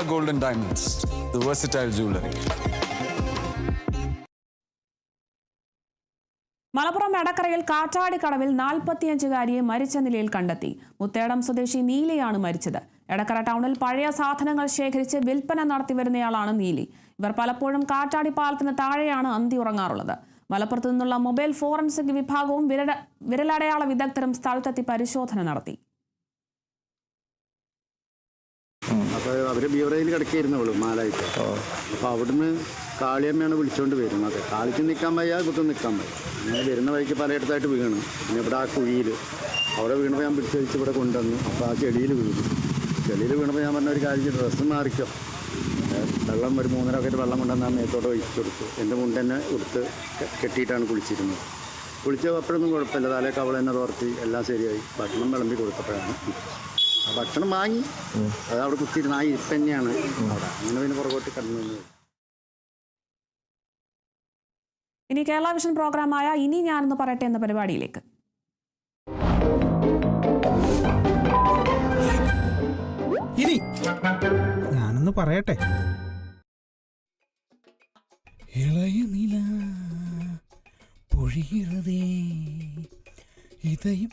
Golden Diamonds, the versatile jewelry. Malappuram എടക്കരയിൽ കാറ്റാടിക്കടവിൽ നാൽപ്പത്തിയഞ്ചുകാരിയെ മരിച്ച നിലയിൽ കണ്ടെത്തി. മുത്തേടം സ്വദേശി നീലയാണ് മരിച്ചത്. എടക്കര ടൗണിൽ പഴയ സാധനങ്ങൾ ശേഖരിച്ച് വിൽപ്പന നടത്തിവരുന്നയാളാണ് നീലി. ഇവർ പലപ്പോഴും കാറ്റാടി പാലത്തിന് താഴെയാണ് അന്തി ഉറങ്ങാറുള്ളത്. മലപ്പുറത്തു നിന്നുള്ള മൊബൈൽ ഫോറൻസിക് വിഭാഗവും വിരല വിരലടയാള വിദഗ്ധരും സ്ഥലത്തെത്തി പരിശോധന നടത്തി. അപ്പോൾ അവർ ബീവറയിൽ കിടക്കായിരുന്നുള്ളൂ മാലായിട്ട്. അപ്പോൾ അവിടുന്ന് കാളിയമ്മയാണ് വിളിച്ചുകൊണ്ട് വരുന്നത്. കാളിക്ക് നിൽക്കാൻ വയ്യ ഇവർക്ക് നിൽക്കാൻ വയ്യ. അങ്ങനെ വരുന്ന വഴിക്ക് പലയിടത്തായിട്ട് വീണു. പിന്നെ ഇവിടെ ആ കുഴിയിൽ അവിടെ വീണപ്പോൾ ഞാൻ പിടിച്ചഴിച്ച് ഇവിടെ കൊണ്ടുവന്നു. അപ്പോൾ ആ ചെടിയിൽ വീണു. ചെളിയിൽ വീണപ്പോൾ ഞാൻ പറഞ്ഞ ഒരു കാര്യം ഡ്രസ്സ് മാറിക്കോ. വെള്ളം ഒരു മൂന്നര ഒക്കെ വെള്ളം കൊണ്ടുവന്ന് ആ മേത്തോടെ ഒഴിച്ചു കൊടുത്തു. എന്റെ മുണ്ട് തന്നെ കൊടുത്ത് കെട്ടിയിട്ടാണ് കുളിച്ചിരുന്നത്. കുളിച്ച അപ്പോഴൊന്നും കുഴപ്പമില്ല. തലേ കവള തന്നെ തോർത്തി എല്ലാം ശരിയായി. ഭക്ഷണം വിളമ്പി കൊടുത്തപ്പോഴാണ് ഭക്ഷണം വാങ്ങി. അത് അവിടെ കുത്തിയിരുന്ന. ആ ഇരിപ്പ് തന്നെയാണ്. അവിടെ. അങ്ങനെ പിന്നെ പുറകോട്ട് കടന്നു വന്നത്. ഇനി കേരള വിഷൻ പ്രോഗ്രാമായ ഇനി ഞാനെന്ന് പറയട്ടെ എന്ന പരിപാടിയിലേക്ക്. ഇനി ഞാനൊന്ന് പറയട്ടെ. ഇളയ നില പൊഴിയിറതേ ഇതയും